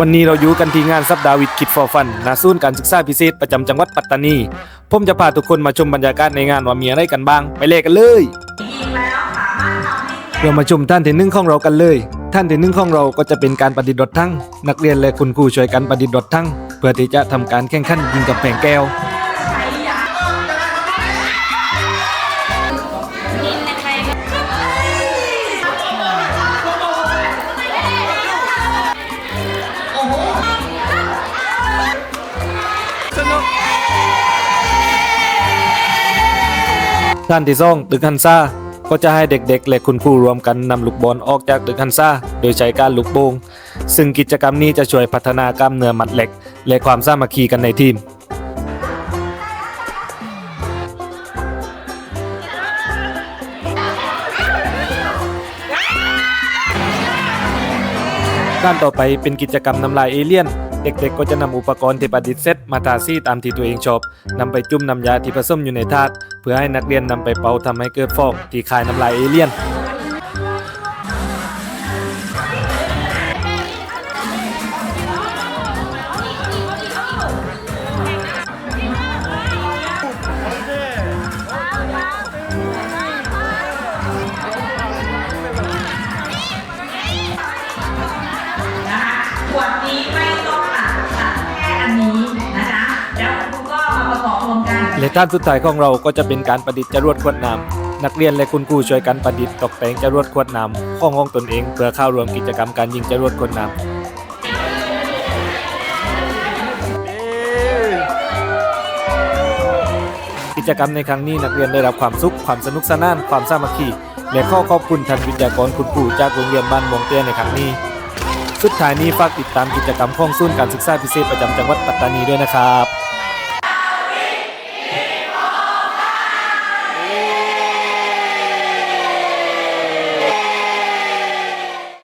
วันนี้เราอยู่กันที่งานซับดาวิดคิดฟอร์ฟันนาซูนการศึกษาพิเศษประจำจังหวัดปัตตานี ผมจะพาทุกคนมาชมบรรยากาศในงานว่ามีอะไรกันบ้าง ไปเลยกันเลยเรามาชมท่านที่หนึ่งของเรากันเลย ท่านที่หนึ่งของเราก็จะเป็นการประดิษฐ์รถทั้ง นักเรียนและคุณครูช่วยกันประดิษฐ์รถทั้ง เพื่อที่จะทำการแข่งขันยิงกับแผงแก้ว ท่านที่สองตึกฮันซ่าก็จะให้เด็กๆ และคุณครูรวมกันนำลูกบอลออกจากตึกฮันซ่าโดยใช้การลูกโป่งซึ่งกิจกรรมนี้จะช่วยพัฒนากล้ามเนื้อมัดเหล็ก และความสามัคคีกันในทีมด้านต่อไปเป็นกิจกรรมนำลายเอเลี่ยน เด็กๆก็จะนำอุปกรณ์ที่ประดิษฐ์เซตมาทาซี่ตามที่ตัวเองชอบนำไปจุ่มน้ำยาที่ผสมอยู่ในถาดเพื่อให้นักเรียนนำไปเป่าทำให้เกิดฟองที่คายน้ำลายเอเลี่ยนขวดนี้ไม่ต้อง และท่านสุดท้ายของเราก็จะเป็นการประดิษฐ์จรวดขวดน้ำนักเรียนและคุณครูช่วยกันประดิษฐ์ตกแต่งจรวดขวดน้ำของห้องตนเองเพื่อเข้าร่วมกิจกรรมการยิงจรวดขวดน้ำกิจกรรมในครั้งนี้นักเรียนได้รับความสุข ความสนุกสนาน ความสามัคคี และข้อขอบคุณท่านวิทยากรคุณครูจากโรงเรียนบ้านมงเตี้ยในครั้งนี้ สุดท้ายนี้ฝากติดตามกิจกรรมของศูนการศึกษาพิเศษประจำจังหวัดปัตตานีด้วยนะครับ